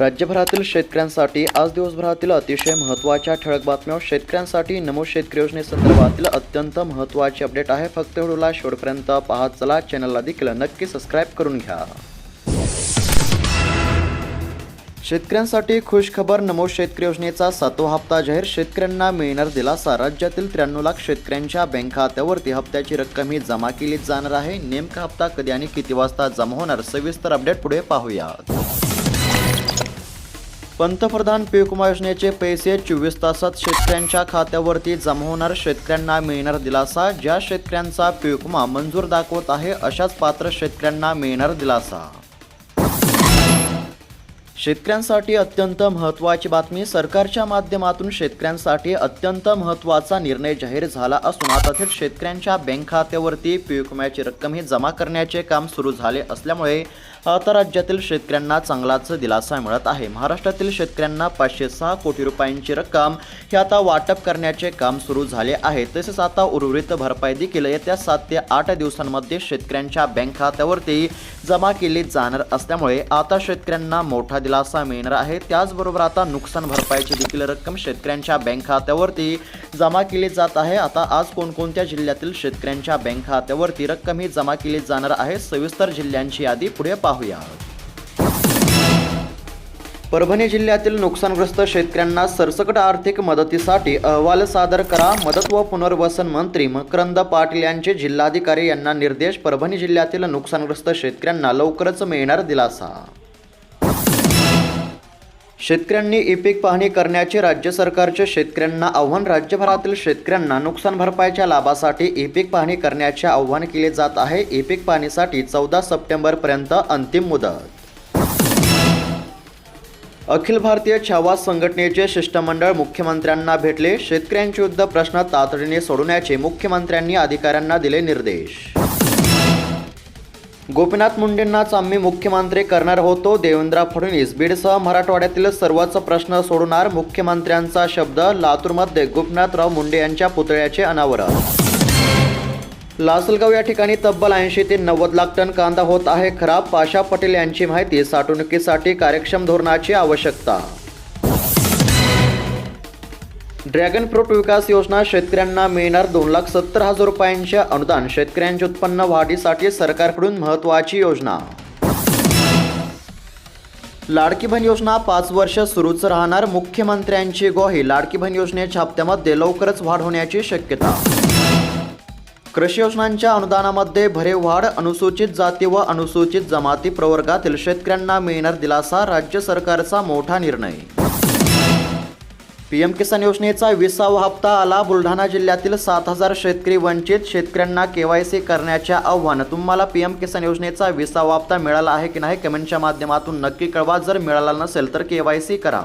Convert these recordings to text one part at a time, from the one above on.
राज्यभरातील शेतकऱ्यांसाठी आज दिवसभरातील अतिशय महत्त्वाच्या ठळक बातम्या. शेतकऱ्यांसाठी नमो शेतकरी योजनेसंदर्भातील अत्यंत महत्त्वाची अपडेट आहे. फक्त व्हिडिओला शेवटपर्यंत पाहत चला. चॅनलला देखील नक्की सबस्क्राईब करून घ्या. शेतकऱ्यांसाठी खुश खबर नमो शेतकरी योजनेचा सातवा हप्ता जाहीर. शेतकऱ्यांना मिळणार दिलासा. राज्यातील त्र्याण्णव लाख शेतकऱ्यांच्या बँक खात्यावरती हप्त्याची रक्कम ही जमा केली जाणार आहे. नेमका हप्ता कधी आणि किती वाजता जमा होणार? सविस्तर अपडेट पुढे पाहूया पंतप्रधान पीक विमा योजनेचे पैसे चोवीस तासात शेतकऱ्यांच्या खात्यावरती जमा होणार शेतकऱ्यांना मिळणार दिलासा ज्या शेतकऱ्यांचा पीक विमा मंजूर दाखवत आहे अशाच पात्र शेतकऱ्यांना मिळणार दिलासा. शेतकऱ्यांसाठी अत्यंत महत्त्वाची बातमी सरकारच्या माध्यमातून शेतकऱ्यांसाठी अत्यंत महत्त्वाचा निर्णय जाहीर झाला असून आता थेट शेतकऱ्यांच्या बँक खात्यावरती पीक विम्याची रक्कम ही जमा करण्याचे काम सुरू झाले असल्यामुळे आता राज्यातील शेतकऱ्यांना चांगलाच दिलासा मिळत आहे. महाराष्ट्रातील शेतकऱ्यांना पाचशे सहा कोटी रुपयांची रक्कम हे आता वाटप करण्याचे काम सुरू झाले आहे. तसेच आता उर्वरित भरपाई देखील येत्या सात ते आठ दिवसांमध्ये शेतकऱ्यांच्या बँक खात्यावरती जमा केली जाणार असल्यामुळे आता शेतकऱ्यांना मोठा दिलासा मिळणार आहे. त्याचबरोबर आता नुकसान भरपाईची देखील रक्कम शेतकऱ्यांच्या बँक खात्यावरती जमा केली जात आहे. आता आज कोणकोणत्या जिल्ह्यातील शेतकऱ्यांच्या बँक खात्यावरती रक्कम ही जमा केली जाणार आहे? सविस्तर जिल्ह्यांची यादी पुढे पाहूया परभणी जिल्ह्यातील नुकसानग्रस्त शेतकऱ्यांना सरसकट आर्थिक मदतीसाठी अहवाल सादर करा. मदत व पुनर्वसन मंत्री मकरंद पाटील यांचे जिल्हाधिकारी यांना निर्देश. परभणी जिल्ह्यातील नुकसानग्रस्त शेतकऱ्यांना लवकरच मिळणार दिलासा. शेतकऱ्यांनी ई पीक पाहणी करण्याचे राज्य सरकारचे शेतकऱ्यांना आव्हान राज्यभरातील शेतकऱ्यांना नुकसान भरपाईच्या लाभासाठी ई पीक पाहणी करण्याचे आव्हान केले जात आहे. ई पीक पाहणीसाठी चौदा सप्टेंबरपर्यंत अंतिम मुदत. अखिल भारतीय छावा संघटनेचे शिष्टमंडळ मुख्यमंत्र्यांना भेटले. शेतकऱ्यांचे युद्ध प्रश्न तातडीने सोडवण्याचे मुख्यमंत्र्यांनी अधिकाऱ्यांना दिले निर्देश. गोपीनाथ मुंडेंनाच आम्ही मुख्यमंत्री करणार होतो. देवेंद्र फडणवीस बीडसह मराठवाड्यातील सर्वच प्रश्न सोडणार मुख्यमंत्र्यांचा शब्द लातूरमध्ये गोपीनाथराव मुंडे यांच्या पुतळ्याचे अनावरण. लासलगाव या ठिकाणी तब्बल ऐंशी ते नव्वद लाख टन कांदा होत आहे. खराब पाशा पटेल यांची माहिती साठवणुकीसाठी कार्यक्षम धोरणाची आवश्यकता ड्रॅगन फ्रूट विकास योजना शेतकऱ्यांना मिळणार दोन लाख सत्तर हजार रुपयांचे अनुदान. शेतकऱ्यांचे उत्पन्न वाढीसाठी सरकारकडून महत्त्वाची योजना. लाडकी बहीण योजना पाच वर्ष सुरूच राहणार. मुख्यमंत्र्यांची ग्वाही. लाडकी बहीण योजनेच्या हप्त्यामध्ये लवकरच वाढ होण्याची शक्यता. कृषी योजनांच्या अनुदानामध्ये भरीव वाढ. अनुसूचित जाती व अनुसूचित जमाती प्रवर्गातील शेतकऱ्यांना मिळणार दिलासा राज्य सरकारचा मोठा निर्णय. पी एम किसान योजनेचा विसावा हप्ता आला. बुलढाणा जिल्ह्यातील सात हजार शेतकरी वंचित शेतकऱ्यांना के वाय सी करण्याचे आव्हान. तुम्हाला पी एम किसान योजनेचा विसावा हप्ता मिळाला आहे की नाही? कमेंटच्या माध्यमातून नक्की कळवा. जर मिळाला नसेल तर के वाय सी करा.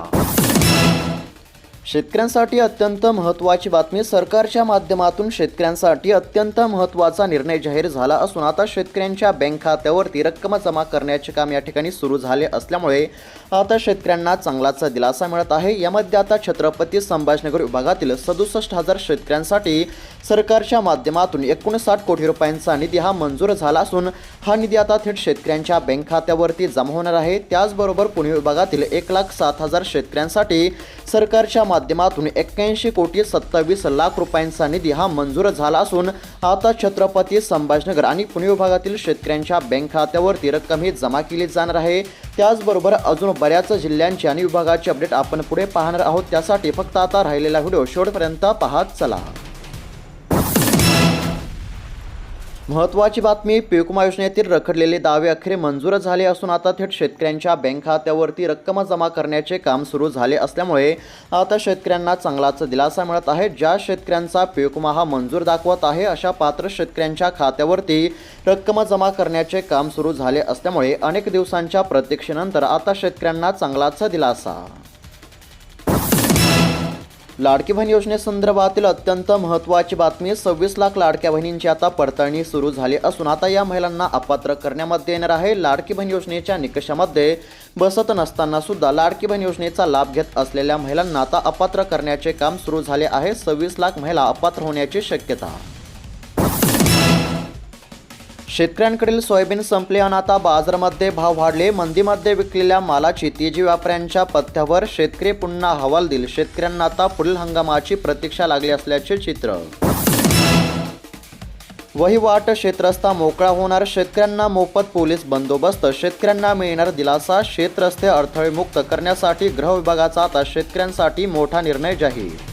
शेतकऱ्यांसाठी अत्यंत महत्त्वाची बातमी सरकारच्या माध्यमातून शेतकऱ्यांसाठी अत्यंत महत्त्वाचा निर्णय जाहीर झाला असून आता शेतकऱ्यांच्या बँक खात्यावरती रक्कम जमा करण्याचे काम या ठिकाणी सुरू झाले असल्यामुळे आता शेतकऱ्यांना चांगलाचा दिलासा मिळत आहे. यामध्ये आता छत्रपती संभाजीनगर विभागातील सदुसष्ट हजार शेतकऱ्यांसाठी सरकारच्या माध्यमातून एकोणसाठ कोटी रुपयांचा निधी हा मंजूर झाला असून हा निधी आता थेट शेतकऱ्यांच्या बँक खात्यावरती जमा होणार आहे. त्याचबरोबर पुणे विभागातील एक लाख सात हजार शेतकऱ्यांसाठी सरकारच्या माध्यमातून एक्क्याऐंशी कोटी सत्तावीस लाख रुपयांचा निधी हा मंजूर झाला असून आता छत्रपती संभाजीनगर आणि पुणे विभागातील शेतकऱ्यांच्या बँक खात्यावरती रक्कम ही जमा केली जाणार आहे. त्याचबरोबर अजून बऱ्याच जिल्ह्यांची आणि विभागाची अपडेट आपण पुढे पाहणार आहोत. त्यासाठी फक्त आता राहिलेला व्हिडिओ शेवटपर्यंत पाहत चला. महत्त्वाची बातमी पीकमा योजनेतील रखडलेले दावे अखेर मंजूर झाले असून आता थेट शेतकऱ्यांच्या बँक खात्यावरती रक्कम जमा करण्याचे काम सुरू झाले असल्यामुळे आता शेतकऱ्यांना चांगलाच दिलासा मिळत आहे. ज्या शेतकऱ्यांचा पीकमा हा मंजूर दाखवत आहे अशा पात्र शेतकऱ्यांच्या खात्यावरती रक्कम जमा करण्याचे काम सुरू झाले असल्यामुळे अनेक दिवसांच्या प्रतीक्षेनंतर आता शेतकऱ्यांना चांगलाच दिलासा. लाडकी बहीण योजनेसंदर्भातील अत्यंत महत्त्वाची बातमी. सव्वीस लाख लाडक्या बहिणींची आता पडताळणी सुरू झाली असून आता या महिलांना अपात्र करण्यामध्ये येणार आहे. लाडकी बहीण योजनेच्या निकषामध्ये बसत नसताना सुद्धा लाडकी बहीण योजनेचा लाभ घेत असलेल्या महिलांना आता अपात्र करण्याचे काम सुरू झाले आहे. सव्वीस लाख महिला अपात्र होण्याची शक्यता शेतकऱ्यांकडील सोयाबीन संपले आणि आता बाजारामध्ये भाव वाढले. मंदीमध्ये विकलेल्या मालाची तेजी व्यापाऱ्यांच्या पथ्यावर शेतकरी पुन्हा हवाल दिल शेतकऱ्यांना आता पुढील हंगामाची प्रतीक्षा लागली असल्याचे चित्र. वहिवाट शेतरस्ता मोकळा होणार. शेतकऱ्यांना मोफत पोलीस बंदोबस्त. शेतकऱ्यांना मिळणार दिलासा. शेतरस्ते अडथळे मुक्त करण्यासाठी गृह विभागाचा आता शेतकऱ्यांसाठी मोठा निर्णय जाहीर.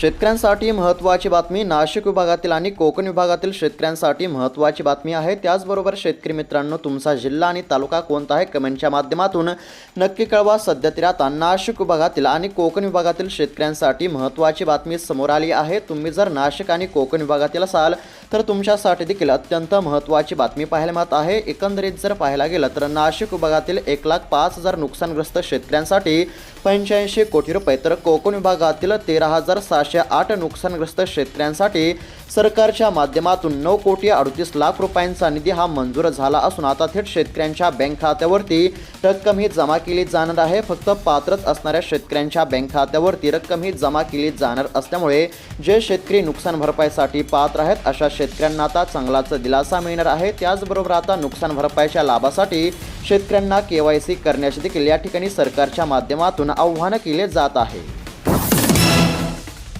शेतकऱ्यांसाठी महत्त्वाची बातमी नाशिक विभागातील आणि कोकण विभागातील शेतकऱ्यांसाठी महत्त्वाची बातमी आहे. त्याचबरोबर शेतकरी मित्रांनो तुमचा जिल्हा आणि तालुका कोणता आहे? कमेंटच्या माध्यमातून नक्की कळवा. सध्या तरी आता नाशिक विभागातील आणि कोकण विभागातील शेतकऱ्यांसाठी महत्त्वाची बातमी समोर आली आहे. तुम्ही जर नाशिक आणि कोकण विभागातील असाल तर तुमच्यासाठी देखील अत्यंत महत्त्वाची बातमी पाहायला मिळत आहे. एकंदरीत जर पाहायला गेलं तर नाशिक विभागातील एक लाख पाच हजार नुकसानग्रस्त शेतकऱ्यांसाठी पंच्याऐंशी कोटी रुपये तर कोकण विभागातील तेरा हजार सहाशे आठ नुकसानग्रस्त शेतकऱ्यांसाठी सरकारच्या माध्यमातून नऊ कोटी अडतीस लाख रुपयांचा निधी हा मंजूर झाला असून आता थेट शेतकऱ्यांच्या बँक खात्यावरती रक्कम ही जमा केली जाणार आहे. फक्त पात्रच असणाऱ्या शेतकऱ्यांच्या बँक खात्यावरती रक्कम ही जमा केली जाणार असल्यामुळे जे शेतकरी नुकसान भरपाईसाठी पात्र आहेत अशा शेतकऱ्यांना आता चांगलाच दिलासा मिळणार आहे. त्याचबरोबर आता नुकसान भरपाईच्या लाभासाठी शेतकऱ्यांना के वाय सी करण्याचे देखील या ठिकाणी सरकारच्या माध्यमातून आव्हानं केले जात आहे.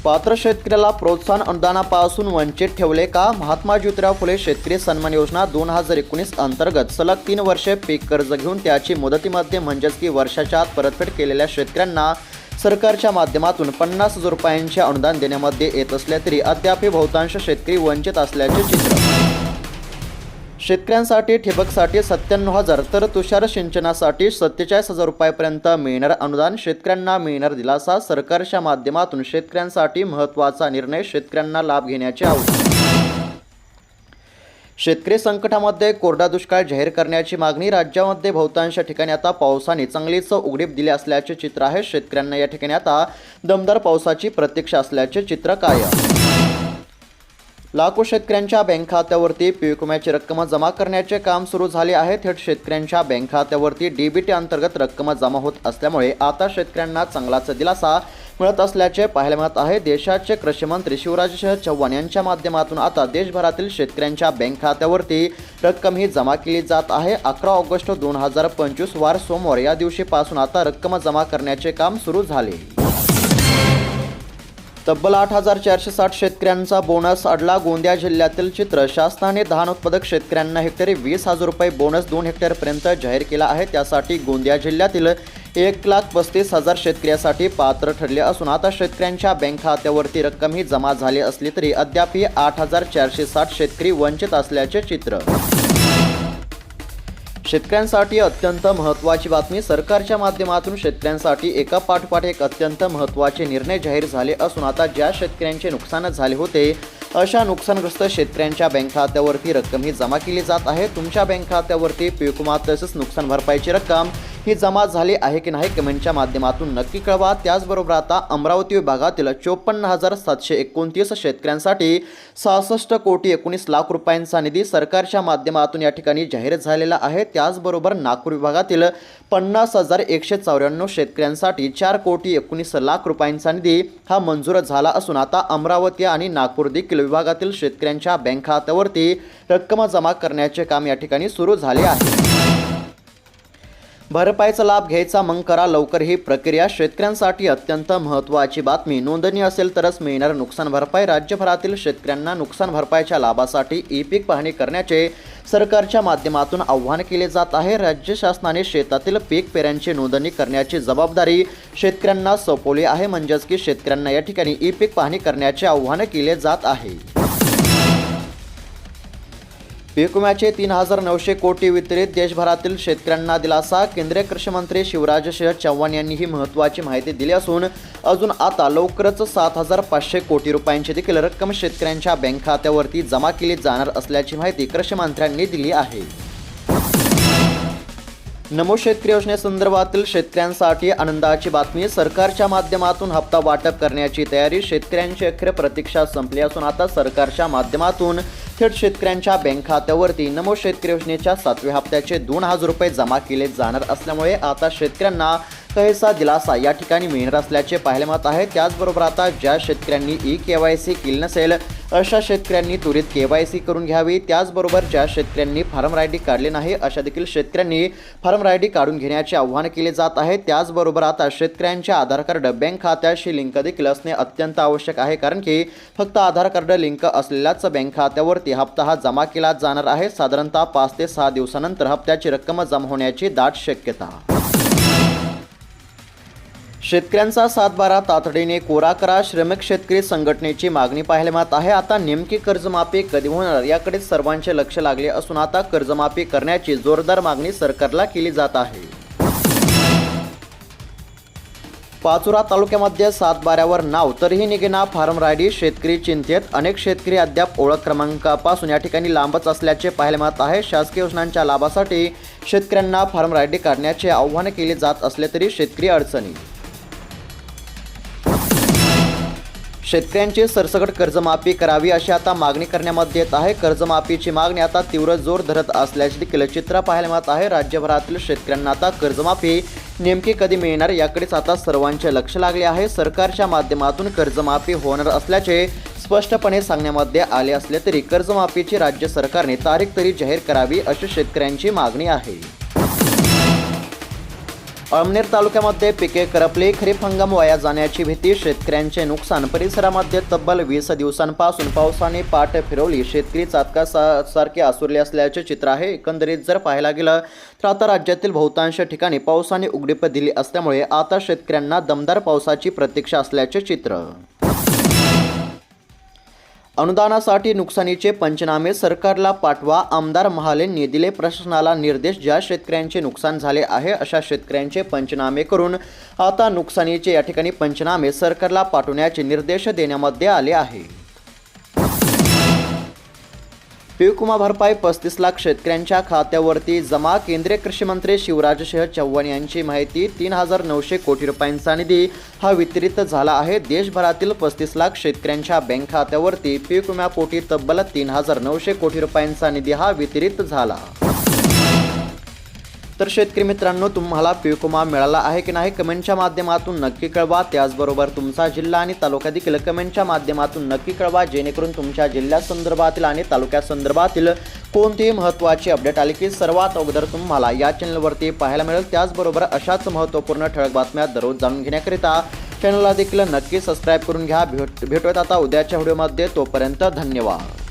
पात्र शेतकऱ्याला प्रोत्साहन अनुदानापासून वंचित ठेवले का? महात्मा ज्योतिराव फुले शेतकरी सन्मान योजना दोन हजार एकोणीस अंतर्गत सलग तीन वर्षे पीक कर्ज घेऊन त्याची मुदतीमध्ये म्हणजेच की वर्षाच्या आत परतफेड केलेल्या शेतकऱ्यांना सरकारच्या माध्यमातून पन्नास हजार रुपयांचे अनुदान देण्यामध्ये येत असले तरी अद्याप बहुतांश शेतकरी वंचित असल्याचे चित्र शेतकऱ्यांसाठी ठिबकसाठी सत्त्याण्णव हजार तर तुषार सिंचनासाठी सत्तेचाळीस हजार रुपयापर्यंत मिळणार अनुदान शेतकऱ्यांना मिळणार दिलासा. सरकारच्या माध्यमातून शेतकऱ्यांसाठी महत्त्वाचा निर्णय शेतकऱ्यांना लाभ घेण्याचे आवश्यक शेतकरी संकटामध्ये कोरडा दुष्काळ जाहीर करण्याची मागणी. राज्यामध्ये बहुतांश ठिकाणी आता पावसाने चांगलीच उघडीप दिली असल्याचे चित्र आहे. शेतकऱ्यांना या ठिकाणी आता दमदार पावसाची प्रतीक्षा असल्याचे चित्र कायम. लाखो शेतकऱ्यांच्या बँक खात्यावरती पीक विम्याची रक्कम जमा करण्याचे काम सुरू झाले आहे थेट शेतकऱ्यांच्या बँक खात्यावरती डीबीटी अंतर्गत रक्कम जमा होत असल्यामुळे आता शेतकऱ्यांना चांगलाच दिलासा मिळत असल्याचे पाहायला मिळत आहे. देशाचे कृषीमंत्री शिवराजसिंह चव्हाण यांच्या माध्यमातून आता देशभरातील शेतकऱ्यांच्या बँक खात्यावरती रक्कम ही जमा केली जात आहे. अकरा ऑगस्ट दोन हजार पंचवीस वार सोमवार या दिवशीपासून आता रक्कम जमा करण्याचे काम सुरू झाले. तब्बल आठ हजार चारशे साठ शेतकऱ्यांचा बोनस अडला. गोंदिया जिल्ह्यातील चित्र शासनाने धान उत्पादक शेतकऱ्यांना हेक्टरी वीस हजार रुपये बोनस दोन हेक्टरपर्यंत जाहीर केला आहे. त्यासाठी गोंदिया जिल्ह्यातील एक लाख पस्तीस हजार शेतकऱ्यासाठी पात्र ठरले असून आता शेतकऱ्यांच्या बँक खात्यावरती रक्कम ही जमा झाली असली तरी अद्यापही आठ हजार चारशे साठ शेतकरी वंचित असल्याचे चित्र. शेतकऱ्यांसाठी अत्यंत महत्त्वाची बातमी. सरकारच्या माध्यमातून शेतकऱ्यांसाठी एका पाठोपाठ एक अत्यंत महत्त्वाचे निर्णय जाहीर झाले असून आता ज्या शेतकऱ्यांचे नुकसान झाले होते अशा नुकसानग्रस्त शेतकऱ्यांच्या बँक खात्यावरती रक्कम ही जमा केली जात आहे. तुमच्या बँक खात्यावरती पीक तसेच नुकसान भरपाईची रक्कम ही जमा झाली आहे की नाही कमेंटच्या माध्यमातून नक्की कळवा. त्याचबरोबर आता अमरावती विभागातील चोपन्न हजार सातशे एकोणतीस शेतकऱ्यांसाठी सहासष्ट कोटी एकोणीस लाख रुपयांचा निधी सरकारच्या माध्यमातून या ठिकाणी जाहीर झालेला आहे. त्याचबरोबर नागपूर विभागातील पन्नास हजार एकशे चौऱ्याण्णव शेतकऱ्यांसाठी चार कोटी एकोणीस लाख रुपयांचा निधी हा मंजूर झाला असून आता अमरावती आणि नागपूर देखील विभागातील शेतकऱ्यांच्या बँक खात्यावरती रक्कम जमा करण्याचे काम या ठिकाणी सुरू झाले आहे. भरपाईचा लाभ घ्यायचा मग करा लवकर ही प्रक्रिया. शेतकऱ्यांसाठी अत्यंत महत्त्वाची बातमी. नोंदणी असेल तरच मिळणार नुकसान भरपाई. राज्यभरातील शेतकऱ्यांना नुकसान भरपाईच्या लाभासाठी ई पीक पाहणी करण्याचे सरकारच्या माध्यमातून आव्हान केले जात आहे. राज्य शासनाने शेतातील पीक पेऱ्यांची नोंदणी करण्याची जबाबदारी शेतकऱ्यांना सोपवली आहे. म्हणजेच की शेतकऱ्यांना या ठिकाणी ई पीक पाहणी करण्याचे आव्हान केले जात आहे. पीक विम्याचे तीन हजार नऊशे कोटी वितरित देशभरातील शेतकऱ्यांना दिलासा. केंद्रीय कृषी मंत्री शिवराज सिंह चव्हाण यांनी ही महत्त्वाची माहिती दिली असून अजून आता लवकरच सात हजार पाचशे कोटी रुपयांची देखील रक्कम शेतकऱ्यांच्या बँक खात्यावरती जमा केली जाणार असल्याची माहिती कृषी मंत्र्यांनी दिली आहे. नमो शेतकरी योजनेसंदर्भातील शेतकऱ्यांसाठी आनंदाची बातमी. सरकारच्या माध्यमातून हप्ता वाटप करण्याची तयारी. शेतकऱ्यांची अखेर प्रतीक्षा संपली असून आता सरकारच्या माध्यमातून थेट शेतकऱ्यांच्या बँक खात्यावरती नमो शेतकरी योजनेच्या सातव्या हप्त्याचे दोन हजार रुपये जमा केले जाणार असल्यामुळे आता शेतकऱ्यांना काहीसा दिलासा या ठिकाणी मिळणार असल्याचे पाहायला मिळत आहे. त्याचबरोबर आता ज्या शेतकऱ्यांनी ई के वाय सी केली नसेल अशा शेतकऱ्यांनी त्वरित के वाय सी करून घ्यावी. त्याचबरोबर ज्या शेतकऱ्यांनी फार्म रायडी काढली नाही अशा देखील शेतकऱ्यांनी फार्म रायडी काढून घेण्याचे आवाहन केले जात आहे. त्याचबरोबर आता शेतकऱ्यांचे आधार कार्ड बँक खात्याशी लिंक देखील असणे अत्यंत आवश्यक आहे. कारण की फक्त आधार कार्ड लिंक असलेल्याच बँक खात्यावरती हप्ता हा जमा केला जाणार आहे. साधारणतः पाच ते सहा दिवसानंतर हप्त्याची रक्कम जमा होण्याची दाट शक्यता. शेतकऱ्यांचा सातबारा तातडीने कोरा करा श्रमिक शेतकरी संघटनेची मागणी पाहायला मिळत आहे. आता नेमकी कर्जमाफी कधी होणार याकडे सर्वांचे लक्ष लागले असून आता कर्जमाफी करण्याची जोरदार मागणी सरकारला केली जात आहे. पाचोरा तालुक्यामध्ये सातबाऱ्यावर नाव तरीही निघेना फार्म रायडी शेतकरी चिंतेत. अनेक शेतकरी अद्याप ओळख क्रमांकापासून या ठिकाणी लांबच असल्याचे पाहायला मिळत आहे. शासकीय योजनांच्या लाभासाठी शेतकऱ्यांना फार्म रायडी काढण्याचे आव्हान केले जात असले तरी शेतकरी अडचणी शेतकऱ्यांची सरसकट कर्जमाफी करावी अशी आता मागणी करण्यामध्ये येत आहे. कर्जमाफीची मागणी आता तीव्र जोर धरत असल्याचे देखील चित्र पाहायला मिळत आहे. राज्यभरातील शेतकऱ्यांना आता कर्जमाफी नेमकी कधी मिळणार याकडेच आता सर्वांचे लक्ष लागले आहे. सरकारच्या माध्यमातून कर्जमाफी होणार असल्याचे स्पष्टपणे सांगण्यामध्ये आले असले तरी कर्जमाफीची राज्य सरकारने तारीख तरी जाहीर करावी अशी शेतकऱ्यांची मागणी आहे. अमनेर तालुक्यामध्ये पिके करपली खरीप हंगाम वाया जाण्याची भीती शेतकऱ्यांचे नुकसान. परिसरामध्ये तब्बल वीस दिवसांपासून पावसाने पाठ फिरवली. शेतकरी चातका सा सारखे आसुरले असल्याचे चित्र आहे. एकंदरीत जर पाहायला गेलं तर आता राज्यातील बहुतांश ठिकाणी पावसाने उघडीप दिली असल्यामुळे आता शेतकऱ्यांना दमदार पावसाची प्रतीक्षा असल्याचे चित्र. अनुदानासाठी नुकसानीचे पंचनामे सरकारला पाठवा. आमदार महालेंनी दिले प्रशासनाला निर्देश ज्या शेतकऱ्यांचे नुकसान झाले आहे अशा शेतकऱ्यांचे पंचनामे करून आता नुकसानीचे या ठिकाणी पंचनामे सरकारला पाठवण्याचे निर्देश देण्यामध्ये आले आहे. पीक भरपाई पस्तीस लाख शेतकऱ्यांच्या खात्यावरती जमा केंद्रीय कृषी मंत्री शिवराज सिंह चव्हाण यांची माहिती तीन हजार नऊशे कोटी रुपयांचा निधी हा वितरित झाला आहे. देशभरातील पस्तीस लाख शेतकऱ्यांच्या बँक खात्यावरती पीक विम्यापोटी तब्बल तीन हजार नऊशे कोटी रुपयांचा निधी हा वितरित झाला. तर शेतकरी मित्रांनो तुम्हाला पीक विमा मिळाला आहे की नाही कमेंटच्या माध्यमातून नक्की कळवा. त्याचबरोबर तुमचा जिल्हा आणि तालुका देखील कमेंटच्या माध्यमातून नक्की कळवा जेणेकरून तुमच्या जिल्ह्यासंदर्भातील आणि तालुक्यासंदर्भातील कोणतीही महत्त्वाची अपडेट आली की सर्वात अगोदर तुम्हाला या चॅनलवरती पाहायला मिळेल. त्याचबरोबर अशाच महत्त्वपूर्ण ठळक बातम्या दररोज जाणून घेण्याकरिता चॅनलला देखील नक्की सबस्क्राईब करून घ्या. भेट भेटूयात आता उद्याच्या व्हिडिओमध्ये तोपर्यंत धन्यवाद.